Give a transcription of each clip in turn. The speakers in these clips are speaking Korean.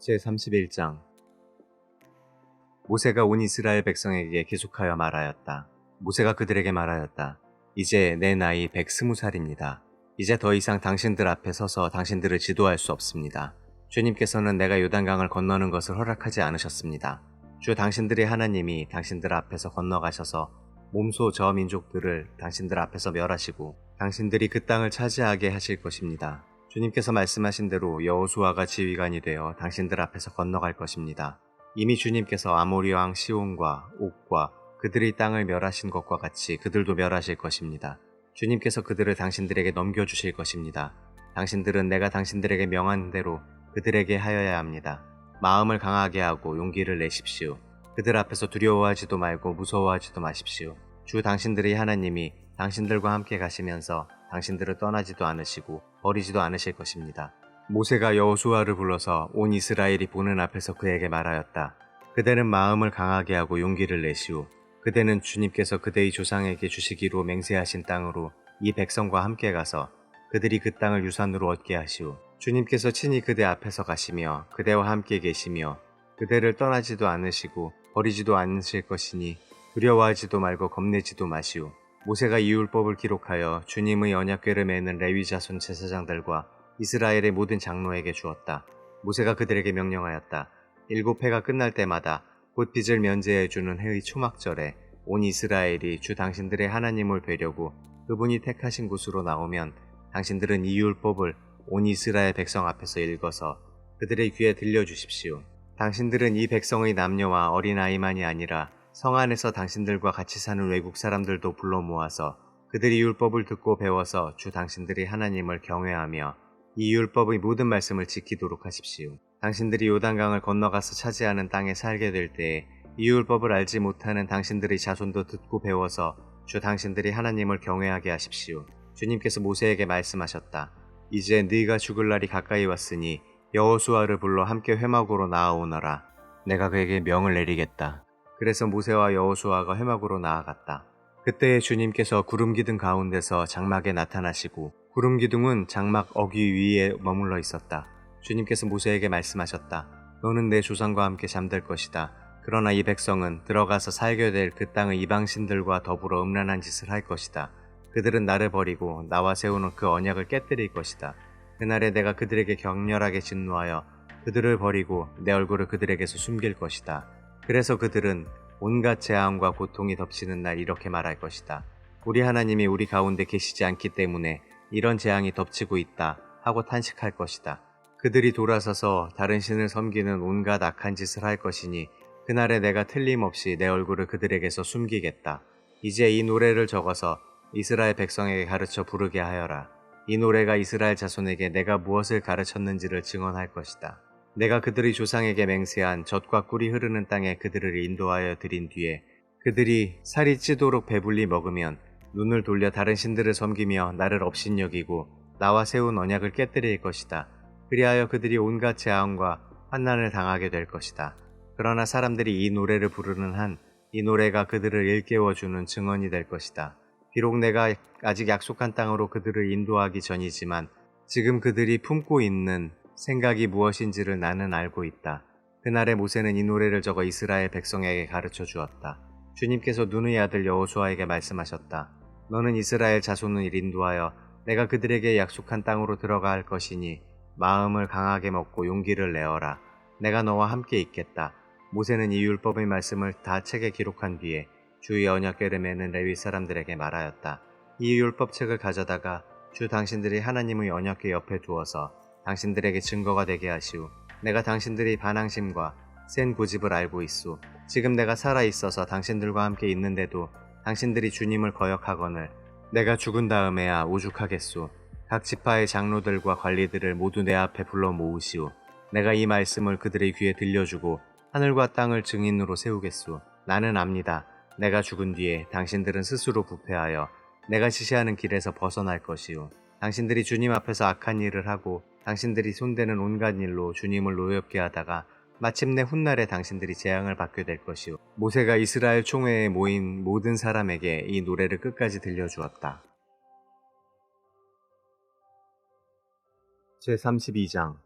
제31장 모세가 온 이스라엘 백성에게 계속하여 말하였다. 모세가 그들에게 말하였다. 이제 내 나이 120살입니다. 이제 더 이상 당신들 앞에 서서 당신들을 지도할 수 없습니다. 주님께서는 내가 요단강을 건너는 것을 허락하지 않으셨습니다. 주 당신들의 하나님이 당신들 앞에서 건너가셔서 몸소 저 민족들을 당신들 앞에서 멸하시고 당신들이 그 땅을 차지하게 하실 것입니다. 주님께서 말씀하신 대로 여호수아가 지휘관이 되어 당신들 앞에서 건너갈 것입니다. 이미 주님께서 아모리 왕 시온과 옥과 그들의 땅을 멸하신 것과 같이 그들도 멸하실 것입니다. 주님께서 그들을 당신들에게 넘겨주실 것입니다. 당신들은 내가 당신들에게 명한 대로 그들에게 하여야 합니다. 마음을 강하게 하고 용기를 내십시오. 그들 앞에서 두려워하지도 말고 무서워하지도 마십시오. 주 당신들의 하나님이 당신들과 함께 가시면서 당신들을 떠나지도 않으시고 버리지도 않으실 것입니다. 모세가 여호수아를 불러서 온 이스라엘이 보는 앞에서 그에게 말하였다. 그대는 마음을 강하게 하고 용기를 내시오. 그대는 주님께서 그대의 조상에게 주시기로 맹세하신 땅으로 이 백성과 함께 가서 그들이 그 땅을 유산으로 얻게 하시오. 주님께서 친히 그대 앞에서 가시며 그대와 함께 계시며 그대를 떠나지도 않으시고 버리지도 않으실 것이니 두려워하지도 말고 겁내지도 마시오. 모세가 이 율법을 기록하여 주님의 언약궤를 매는 레위 자손 제사장들과 이스라엘의 모든 장로에게 주었다. 모세가 그들에게 명령하였다. 일곱 해가 끝날 때마다 곧 빚을 면제해 주는 해의 초막절에 온 이스라엘이 주 당신들의 하나님을 뵈려고 그분이 택하신 곳으로 나오면 당신들은 이 율법을 온 이스라엘 백성 앞에서 읽어서 그들의 귀에 들려 주십시오. 당신들은 이 백성의 남녀와 어린아이만이 아니라 성 안에서 당신들과 같이 사는 외국 사람들도 불러 모아서 그들이 율법을 듣고 배워서 주 당신들이 하나님을 경외하며 이 율법의 모든 말씀을 지키도록 하십시오. 당신들이 요단강을 건너가서 차지하는 땅에 살게 될 때에 이 율법을 알지 못하는 당신들의 자손도 듣고 배워서 주 당신들이 하나님을 경외하게 하십시오. 주님께서 모세에게 말씀하셨다. 이제 네가 죽을 날이 가까이 왔으니 여호수아를 불러 함께 회막으로 나아오너라. 내가 그에게 명을 내리겠다. 그래서 모세와 여호수아가 회막으로 나아갔다. 그때에 주님께서 구름 기둥 가운데서 장막에 나타나시고 구름 기둥은 장막 어귀 위에 머물러 있었다. 주님께서 모세에게 말씀하셨다. 너는 내 조상과 함께 잠들 것이다. 그러나 이 백성은 들어가서 살게 될 그 땅의 이방신들과 더불어 음란한 짓을 할 것이다. 그들은 나를 버리고 나와 세우는 그 언약을 깨뜨릴 것이다. 그날에 내가 그들에게 격렬하게 진노하여 그들을 버리고 내 얼굴을 그들에게서 숨길 것이다. 그래서 그들은 온갖 재앙과 고통이 덮치는 날 이렇게 말할 것이다. 우리 하나님이 우리 가운데 계시지 않기 때문에 이런 재앙이 덮치고 있다 하고 탄식할 것이다. 그들이 돌아서서 다른 신을 섬기는 온갖 악한 짓을 할 것이니 그날에 내가 틀림없이 내 얼굴을 그들에게서 숨기겠다. 이제 이 노래를 적어서 이스라엘 백성에게 가르쳐 부르게 하여라. 이 노래가 이스라엘 자손에게 내가 무엇을 가르쳤는지를 증언할 것이다. 내가 그들의 조상에게 맹세한 젖과 꿀이 흐르는 땅에 그들을 인도하여 드린 뒤에 그들이 살이 찌도록 배불리 먹으면 눈을 돌려 다른 신들을 섬기며 나를 업신여기고 나와 세운 언약을 깨뜨릴 것이다. 그리하여 그들이 온갖 재앙과 환난을 당하게 될 것이다. 그러나 사람들이 이 노래를 부르는 한 이 노래가 그들을 일깨워주는 증언이 될 것이다. 비록 내가 아직 약속한 땅으로 그들을 인도하기 전이지만 지금 그들이 품고 있는 생각이 무엇인지를 나는 알고 있다. 그날에 모세는 이 노래를 적어 이스라엘 백성에게 가르쳐 주었다. 주님께서 눈의 아들 여호수아에게 말씀하셨다. 너는 이스라엘 자손을 인도하여 내가 그들에게 약속한 땅으로 들어가 할 것이니 마음을 강하게 먹고 용기를 내어라. 내가 너와 함께 있겠다. 모세는 이 율법의 말씀을 다 책에 기록한 뒤에 주의 언약궤를 매는 레위 사람들에게 말하였다. 이 율법 책을 가져다가 주 당신들이 하나님의 언약궤 옆에 두어서 당신들에게 증거가 되게 하시오. 내가 당신들이 반항심과 센 고집을 알고 있소. 지금 내가 살아 있어서 당신들과 함께 있는데도 당신들이 주님을 거역하거늘 내가 죽은 다음에야 오죽하겠소. 각 지파의 장로들과 관리들을 모두 내 앞에 불러 모으시오. 내가 이 말씀을 그들의 귀에 들려주고 하늘과 땅을 증인으로 세우겠소. 나는 압니다. 내가 죽은 뒤에 당신들은 스스로 부패하여 내가 지시하는 길에서 벗어날 것이요. 당신들이 주님 앞에서 악한 일을 하고 당신들이 손대는 온갖 일로 주님을 노엽게 하다가 마침내 훗날에 당신들이 재앙을 받게 될 것이요. 모세가 이스라엘 총회에 모인 모든 사람에게 이 노래를 끝까지 들려주었다. 제32장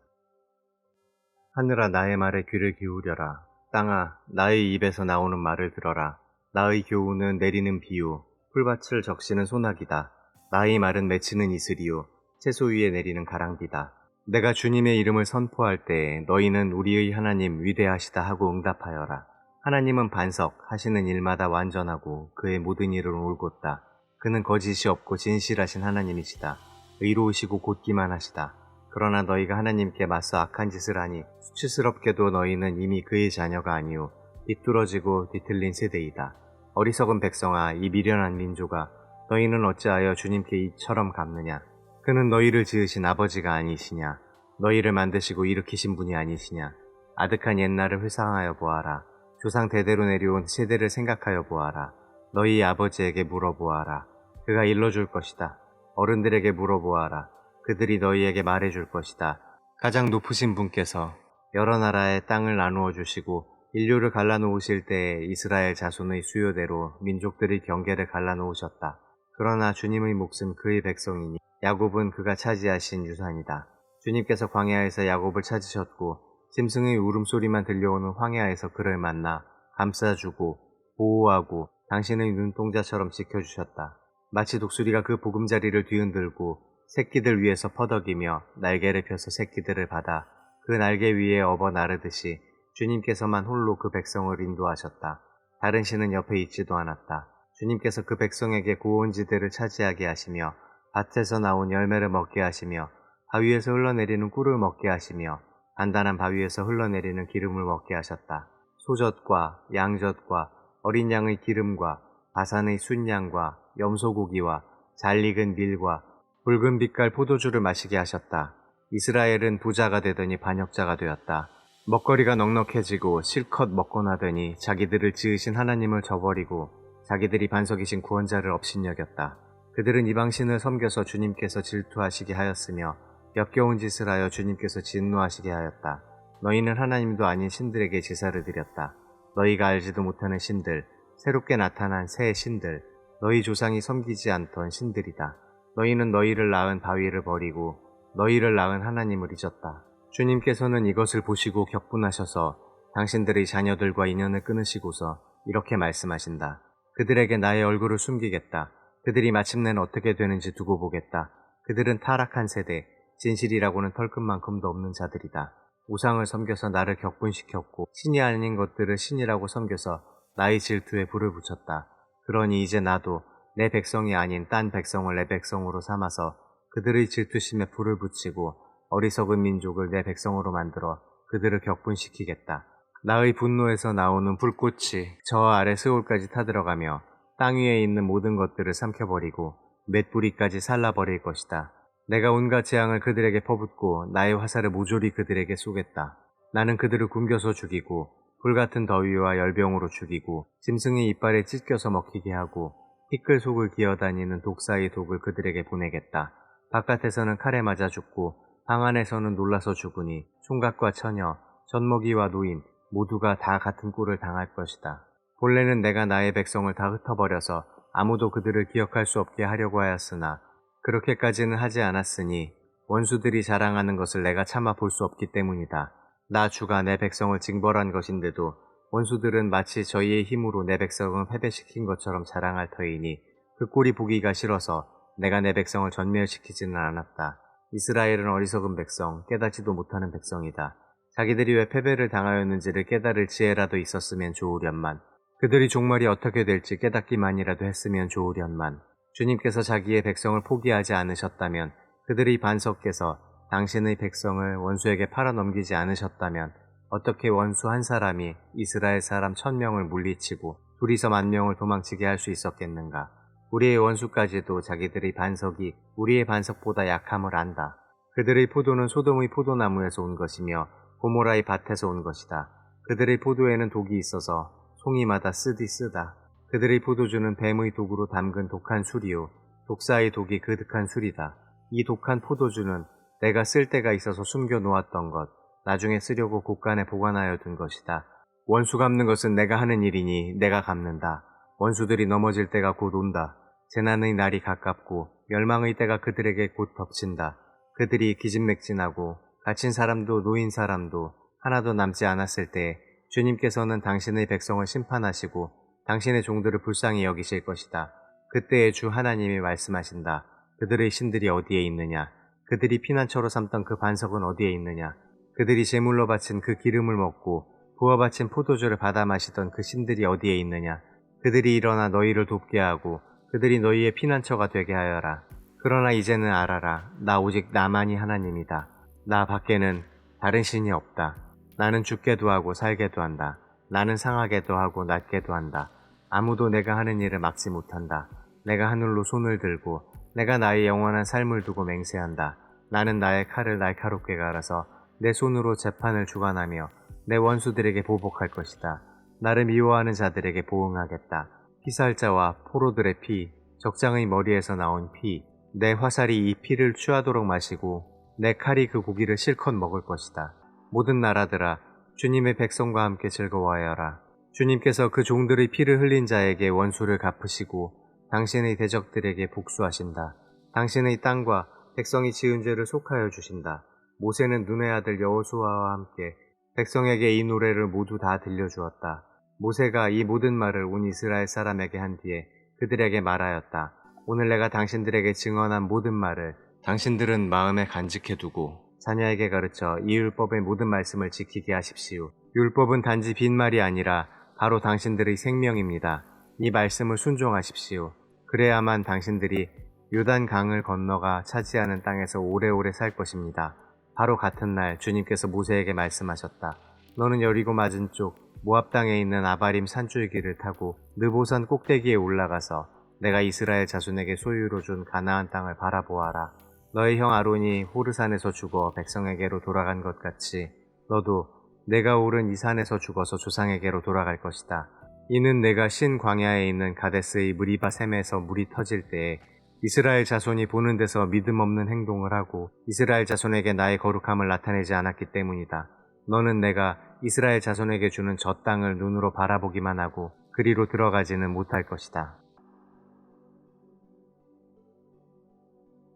하늘아 나의 말에 귀를 기울여라. 땅아 나의 입에서 나오는 말을 들어라. 나의 교훈은 내리는 비유, 풀밭을 적시는 소나기다. 나의 말은 맺히는 이슬이요, 채소 위에 내리는 가랑비다. 내가 주님의 이름을 선포할 때에 너희는 우리의 하나님 위대하시다 하고 응답하여라. 하나님은 반석, 하시는 일마다 완전하고 그의 모든 일은 올곧다. 그는 거짓이 없고 진실하신 하나님이시다. 의로우시고 곧기만 하시다. 그러나 너희가 하나님께 맞서 악한 짓을 하니 수치스럽게도 너희는 이미 그의 자녀가 아니요 비뚤어지고 뒤틀린 세대이다. 어리석은 백성아 이 미련한 민족아 너희는 어찌하여 주님께 이처럼 갚느냐 그는 너희를 지으신 아버지가 아니시냐? 너희를 만드시고 일으키신 분이 아니시냐? 아득한 옛날을 회상하여 보아라. 조상 대대로 내려온 세대를 생각하여 보아라. 너희 아버지에게 물어보아라. 그가 일러줄 것이다. 어른들에게 물어보아라. 그들이 너희에게 말해줄 것이다. 가장 높으신 분께서 여러 나라의 땅을 나누어 주시고 인류를 갈라놓으실 때에 이스라엘 자손의 수요대로 민족들의 경계를 갈라놓으셨다. 그러나 주님의 몫은 그의 백성이니 야곱은 그가 차지하신 유산이다. 주님께서 광야에서 야곱을 찾으셨고 짐승의 울음소리만 들려오는 황야에서 그를 만나 감싸주고 보호하고 당신의 눈동자처럼 지켜주셨다. 마치 독수리가 그 보금자리를 뒤흔들고 새끼들 위에서 퍼덕이며 날개를 펴서 새끼들을 받아 그 날개 위에 업어 나르듯이 주님께서만 홀로 그 백성을 인도하셨다. 다른 신은 옆에 있지도 않았다. 주님께서 그 백성에게 고온지대를 차지하게 하시며 밭에서 나온 열매를 먹게 하시며 바위에서 흘러내리는 꿀을 먹게 하시며 단단한 바위에서 흘러내리는 기름을 먹게 하셨다. 소젖과 양젖과 어린 양의 기름과 바산의 순양과 염소고기와 잘 익은 밀과 붉은 빛깔 포도주를 마시게 하셨다. 이스라엘은 부자가 되더니 반역자가 되었다. 먹거리가 넉넉해지고 실컷 먹고 나더니 자기들을 지으신 하나님을 저버리고 자기들이 반석이신 구원자를 업신여겼다. 그들은 이방신을 섬겨서 주님께서 질투하시게 하였으며 역겨운 짓을 하여 주님께서 진노하시게 하였다. 너희는 하나님도 아닌 신들에게 제사를 드렸다. 너희가 알지도 못하는 신들, 새롭게 나타난 새 신들, 너희 조상이 섬기지 않던 신들이다. 너희는 너희를 낳은 바위를 버리고 너희를 낳은 하나님을 잊었다. 주님께서는 이것을 보시고 격분하셔서 당신들의 자녀들과 인연을 끊으시고서 이렇게 말씀하신다. 그들에게 나의 얼굴을 숨기겠다. 그들이 마침내는 어떻게 되는지 두고 보겠다. 그들은 타락한 세대, 진실이라고는 털끝만큼도 없는 자들이다. 우상을 섬겨서 나를 격분시켰고 신이 아닌 것들을 신이라고 섬겨서 나의 질투에 불을 붙였다. 그러니 이제 나도 내 백성이 아닌 딴 백성을 내 백성으로 삼아서 그들의 질투심에 불을 붙이고 어리석은 민족을 내 백성으로 만들어 그들을 격분시키겠다. 나의 분노에서 나오는 불꽃이 저 아래 스올까지 타들어가며 땅 위에 있는 모든 것들을 삼켜버리고 맷뿌리까지 살라버릴 것이다. 내가 온갖 재앙을 그들에게 퍼붓고 나의 화살을 모조리 그들에게 쏘겠다. 나는 그들을 굶겨서 죽이고 불같은 더위와 열병으로 죽이고 짐승의 이빨에 찢겨서 먹히게 하고 티끌 속을 기어다니는 독사의 독을 그들에게 보내겠다. 바깥에서는 칼에 맞아 죽고 방 안에서는 놀라서 죽으니 총각과 처녀, 젖먹이와 노인 모두가 다 같은 꼴을 당할 것이다. 본래는 내가 나의 백성을 다 흩어버려서 아무도 그들을 기억할 수 없게 하려고 하였으나 그렇게까지는 하지 않았으니 원수들이 자랑하는 것을 내가 참아 볼 수 없기 때문이다. 나 주가 내 백성을 징벌한 것인데도 원수들은 마치 저희의 힘으로 내 백성을 패배시킨 것처럼 자랑할 터이니 그 꼴이 보기가 싫어서 내가 내 백성을 전멸시키지는 않았다. 이스라엘은 어리석은 백성, 깨닫지도 못하는 백성이다. 자기들이 왜 패배를 당하였는지를 깨달을 지혜라도 있었으면 좋으련만. 그들이 종말이 어떻게 될지 깨닫기만이라도 했으면 좋으련만. 주님께서 자기의 백성을 포기하지 않으셨다면, 그들의 반석께서 당신의 백성을 원수에게 팔아넘기지 않으셨다면, 어떻게 원수 한 사람이 이스라엘 사람 천명을 물리치고 둘이서 만 명을 도망치게 할 수 있었겠는가? 우리의 원수까지도 자기들의 반석이 우리의 반석보다 약함을 안다. 그들의 포도는 소돔의 포도나무에서 온 것이며 고모라의 밭에서 온 것이다. 그들의 포도에는 독이 있어서 송이마다 쓰디 쓰다. 그들의 포도주는 뱀의 독으로 담근 독한 술이요. 독사의 독이 그득한 술이다. 이 독한 포도주는 내가 쓸 때가 있어서 숨겨 놓았던 것, 나중에 쓰려고 곳간에 보관하여 둔 것이다. 원수 갚는 것은 내가 하는 일이니 내가 갚는다. 원수들이 넘어질 때가 곧 온다. 재난의 날이 가깝고 멸망의 때가 그들에게 곧 덮친다. 그들이 기진맥진하고 갇힌 사람도 노인 사람도 하나도 남지 않았을 때 주님께서는 당신의 백성을 심판하시고 당신의 종들을 불쌍히 여기실 것이다. 그때에 주 하나님이 말씀하신다. 그들의 신들이 어디에 있느냐? 그들이 피난처로 삼던 그 반석은 어디에 있느냐? 그들이 제물로 바친 그 기름을 먹고 부어 바친 포도주를 받아 마시던 그 신들이 어디에 있느냐? 그들이 일어나 너희를 돕게 하고 그들이 너희의 피난처가 되게 하여라. 그러나 이제는 알아라. 나 오직 나만이 하나님이다. 나 밖에는 다른 신이 없다. 나는 죽게도 하고 살게도 한다. 나는 상하게도 하고 낫게도 한다. 아무도 내가 하는 일을 막지 못한다. 내가 하늘로 손을 들고 내가 나의 영원한 삶을 두고 맹세한다. 나는 나의 칼을 날카롭게 갈아서 내 손으로 재판을 주관하며 내 원수들에게 보복할 것이다. 나를 미워하는 자들에게 보응하겠다. 피살자와 포로들의 피, 적장의 머리에서 나온 피, 내 화살이 이 피를 취하도록 마시고 내 칼이 그 고기를 실컷 먹을 것이다. 모든 나라들아, 주님의 백성과 함께 즐거워하여라. 주님께서 그 종들의 피를 흘린 자에게 원수를 갚으시고 당신의 대적들에게 복수하신다. 당신의 땅과 백성이 지은 죄를 속하여 주신다. 모세는 눈의 아들 여호수아와 함께 백성에게 이 노래를 모두 다 들려주었다. 모세가 이 모든 말을 온 이스라엘 사람에게 한 뒤에 그들에게 말하였다. 오늘 내가 당신들에게 증언한 모든 말을 당신들은 마음에 간직해 두고 자녀에게 가르쳐 이 율법의 모든 말씀을 지키게 하십시오. 율법은 단지 빈말이 아니라 바로 당신들의 생명입니다. 이 말씀을 순종하십시오. 그래야만 당신들이 요단 강을 건너가 차지하는 땅에서 오래오래 살 것입니다. 바로 같은 날 주님께서 모세에게 말씀하셨다. 너는 여리고 맞은 쪽 모압 땅에 있는 아바림 산줄기를 타고 느보산 꼭대기에 올라가서 내가 이스라엘 자손에게 소유로 준 가나안 땅을 바라보아라. 너의 형 아론이 호르산에서 죽어 백성에게로 돌아간 것 같이 너도 내가 오른 이 산에서 죽어서 조상에게로 돌아갈 것이다. 이는 내가 신 광야에 있는 가데스의 무리바 샘에서 물이 터질 때에 이스라엘 자손이 보는 데서 믿음 없는 행동을 하고 이스라엘 자손에게 나의 거룩함을 나타내지 않았기 때문이다. 너는 내가 이스라엘 자손에게 주는 저 땅을 눈으로 바라보기만 하고 그리로 들어가지는 못할 것이다.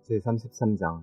제33장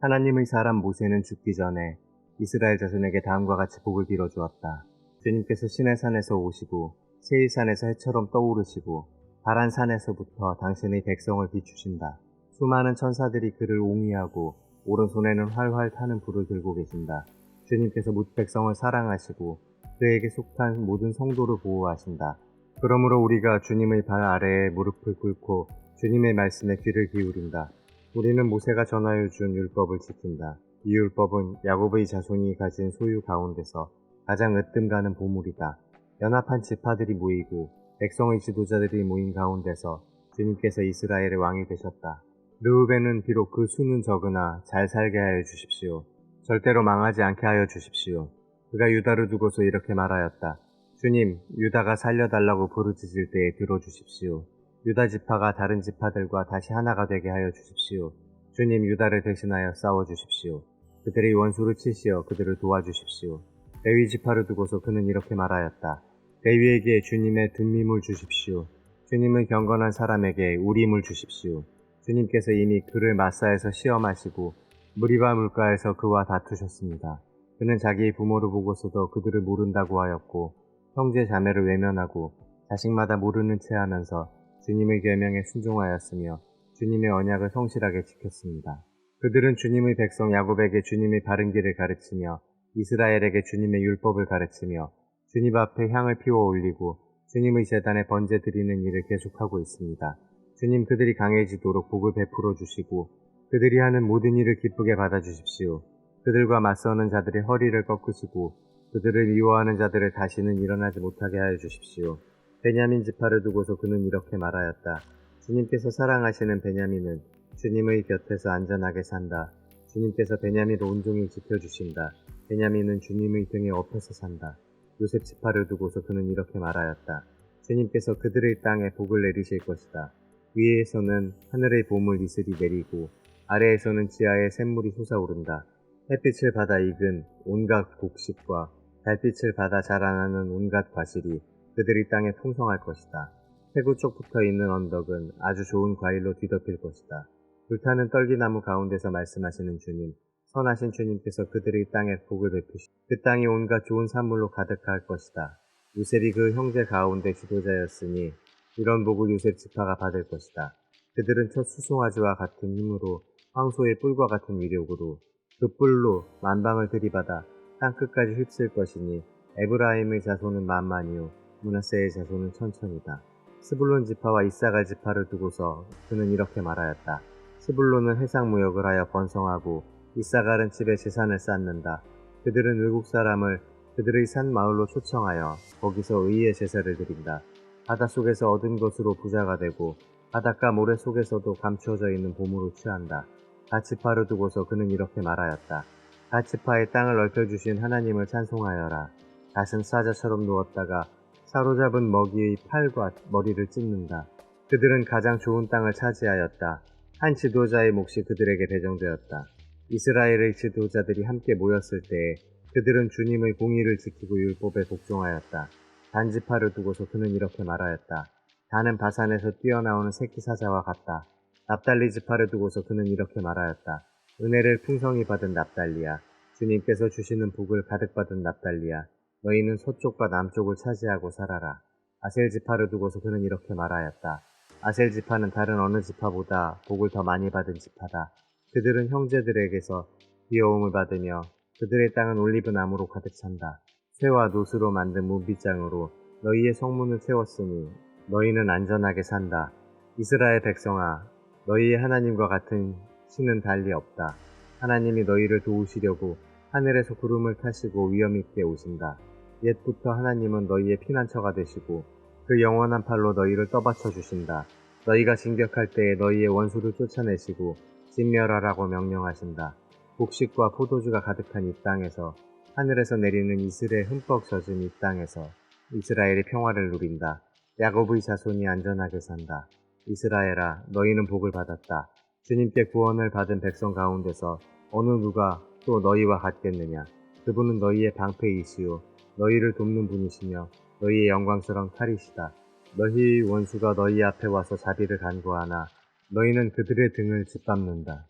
하나님의 사람 모세는 죽기 전에 이스라엘 자손에게 다음과 같이 복을 빌어 주었다. 주님께서 신의 산에서 오시고 세일산에서 해처럼 떠오르시고 바란 산에서부터 당신의 백성을 비추신다. 수많은 천사들이 그를 옹이하고 오른손에는 활활 타는 불을 들고 계신다. 주님께서 묻 백성을 사랑하시고 그에게 속한 모든 성도를 보호하신다. 그러므로 우리가 주님의 발 아래에 무릎을 꿇고 주님의 말씀에 귀를 기울인다. 우리는 모세가 전하여 준 율법을 지킨다. 이 율법은 야곱의 자손이 가진 소유 가운데서 가장 으뜸 가는 보물이다. 연합한 지파들이 모이고 백성의 지도자들이 모인 가운데서 주님께서 이스라엘의 왕이 되셨다. 르우벤은 비록 그 수는 적으나 잘 살게 하여 주십시오. 절대로 망하지 않게 하여 주십시오. 그가 유다를 두고서 이렇게 말하였다. 주님, 유다가 살려달라고 부르짖을 때에 들어주십시오. 유다 지파가 다른 지파들과 다시 하나가 되게 하여 주십시오. 주님 유다를 대신하여 싸워 주십시오. 그들의 원수를 치시어 그들을 도와주십시오. 레위 지파를 두고서 그는 이렇게 말하였다. 레위에게 주님의 든림을 주십시오. 주님은 경건한 사람에게 우림을 주십시오. 주님께서 이미 그를 마사에서 시험하시고 무리바 물가에서 그와 다투셨습니다. 그는 자기의 부모를 보고서도 그들을 모른다고 하였고 형제 자매를 외면하고 자식마다 모르는 채 하면서 주님의 계명에 순종하였으며 주님의 언약을 성실하게 지켰습니다. 그들은 주님의 백성 야곱에게 주님의 바른 길을 가르치며 이스라엘에게 주님의 율법을 가르치며 주님 앞에 향을 피워 올리고 주님의 재단에 번제 드리는 일을 계속하고 있습니다. 주님 그들이 강해지도록 복을 베풀어 주시고 그들이 하는 모든 일을 기쁘게 받아 주십시오. 그들과 맞서는 자들의 허리를 꺾으시고 그들을 미워하는 자들을 다시는 일어나지 못하게 하여 주십시오. 베냐민 지파를 두고서 그는 이렇게 말하였다. 주님께서 사랑하시는 베냐민은 주님의 곁에서 안전하게 산다. 주님께서 베냐민을 온종일 지켜주신다. 베냐민은 주님의 등에 업혀서 산다. 요셉 지파를 두고서 그는 이렇게 말하였다. 주님께서 그들의 땅에 복을 내리실 것이다. 위에서는 하늘의 보물 이슬이 내리고 아래에서는 지하의 샘물이 솟아오른다. 햇빛을 받아 익은 온갖 곡식과 달빛을 받아 자라나는 온갖 과실이 그들이 땅에 풍성할 것이다. 해구 쪽 붙어 있는 언덕은 아주 좋은 과일로 뒤덮일 것이다. 불타는 떨기나무 가운데서 말씀하시는 주님, 선하신 주님께서 그들의 땅에 복을 베푸시 그 땅이 온갖 좋은 산물로 가득할 것이다. 요셉이 그 형제 가운데 지도자였으니 이런 복을 요셉 지파가 받을 것이다. 그들은 첫 수송아지와 같은 힘으로 황소의 뿔과 같은 위력으로 그 뿔로 만방을 들이받아 땅 끝까지 휩쓸 것이니 에브라임의 자손은 만만이요 문하세의 자손은 천천이다. 스불론 지파와 이사갈 지파를 두고서 그는 이렇게 말하였다. 스불론은 해상 무역을 하여 번성하고 이사갈은 집에 재산을 쌓는다. 그들은 외국 사람을 그들의 산 마을로 초청하여 거기서 의의 제사를 드린다. 바다 속에서 얻은 것으로 부자가 되고 바닷가 모래 속에서도 감추어져 있는 보물을 취한다. 가치파를 두고서 그는 이렇게 말하였다. 가치파의 땅을 넓혀주신 하나님을 찬송하여라. 갓은 사자처럼 누웠다가 사로잡은 먹이의 팔과 머리를 찢는다. 그들은 가장 좋은 땅을 차지하였다. 한 지도자의 몫이 그들에게 배정되었다. 이스라엘의 지도자들이 함께 모였을 때에 그들은 주님의 공의를 지키고 율법에 복종하였다. 단지파를 두고서 그는 이렇게 말하였다. 다는 바산에서 뛰어나오는 새끼 사자와 같다. 납달리 지파를 두고서 그는 이렇게 말하였다. 은혜를 풍성히 받은 납달리야. 주님께서 주시는 복을 가득 받은 납달리야. 너희는 서쪽과 남쪽을 차지하고 살아라. 아셀 지파를 두고서 그는 이렇게 말하였다. 아셀 지파는 다른 어느 지파보다 복을 더 많이 받은 지파다. 그들은 형제들에게서 귀여움을 받으며 그들의 땅은 올리브 나무로 가득 찬다. 쇠와 노스로 만든 문빗장으로 너희의 성문을 채웠으니 너희는 안전하게 산다. 이스라엘 백성아, 너희의 하나님과 같은 신은 달리 없다. 하나님이 너희를 도우시려고 하늘에서 구름을 타시고 위험 있게 오신다. 옛부터 하나님은 너희의 피난처가 되시고 그 영원한 팔로 너희를 떠받쳐 주신다. 너희가 진격할 때에 너희의 원수를 쫓아내시고 진멸하라고 명령하신다. 곡식과 포도주가 가득한 이 땅에서 하늘에서 내리는 이슬에 흠뻑 젖은 이 땅에서 이스라엘이 평화를 누린다. 야곱의 자손이 안전하게 산다. 이스라엘아, 너희는 복을 받았다. 주님께 구원을 받은 백성 가운데서 어느 누가 또 너희와 같겠느냐? 그분은 너희의 방패이시요, 너희를 돕는 분이시며 너희의 영광스러운 칼이시다. 너희의 원수가 너희 앞에 와서 자비를 간구하나 너희는 그들의 등을 짓밟는다.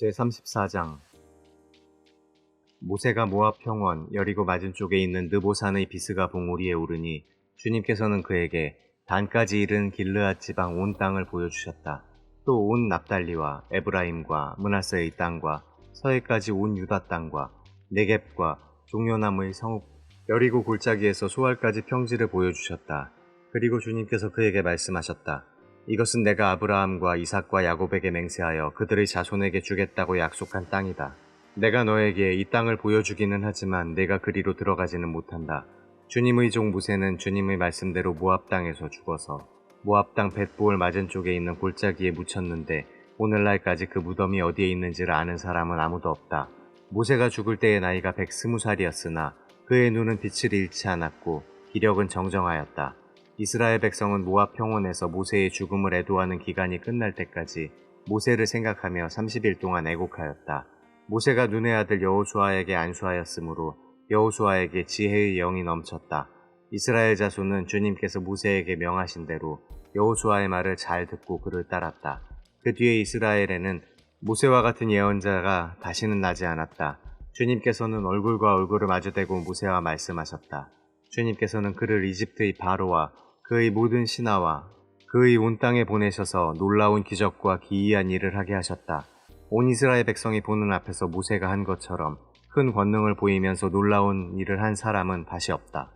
제34장 모세가 모압 평원 여리고 맞은 쪽에 있는 느보산의 비스가 봉우리에 오르니 주님께서는 그에게 단까지 이른 길르앗 지방 온 땅을 보여주셨다. 또 온 납달리와 에브라임과 문하세의 땅과 서해까지 온 유다 땅과 네겝과 종려나무의 성읍 여리고 골짜기에서 소알까지 평지를 보여주셨다. 그리고 주님께서 그에게 말씀하셨다. 이것은 내가 아브라함과 이삭과 야곱에게 맹세하여 그들의 자손에게 주겠다고 약속한 땅이다. 내가 너에게 이 땅을 보여주기는 하지만 내가 그리로 들어가지는 못한다. 주님의 종 무세는 주님의 말씀대로 모압 땅에서 죽어서 모압 땅 벳보을 맞은 쪽에 있는 골짜기에 묻혔는데 오늘날까지 그 무덤이 어디에 있는지를 아는 사람은 아무도 없다. 모세가 죽을 때의 나이가 백스무 살이었으나 그의 눈은 빛을 잃지 않았고 기력은 정정하였다. 이스라엘 백성은 모압 평원에서 모세의 죽음을 애도하는 기간이 끝날 때까지 모세를 생각하며 30일 동안 애곡하였다. 모세가 눈의 아들 여호수아에게 안수하였으므로 여호수아에게 지혜의 영이 넘쳤다. 이스라엘 자손은 주님께서 모세에게 명하신 대로 여호수아의 말을 잘 듣고 그를 따랐다. 그 뒤에 이스라엘에는 모세와 같은 예언자가 다시는 나지 않았다. 주님께서는 얼굴과 얼굴을 마주대고 모세와 말씀하셨다. 주님께서는 그를 이집트의 바로와 그의 모든 신하와 그의 온 땅에 보내셔서 놀라운 기적과 기이한 일을 하게 하셨다. 온 이스라엘 백성이 보는 앞에서 모세가 한 것처럼 큰 권능을 보이면서 놀라운 일을 한 사람은 다시 없다.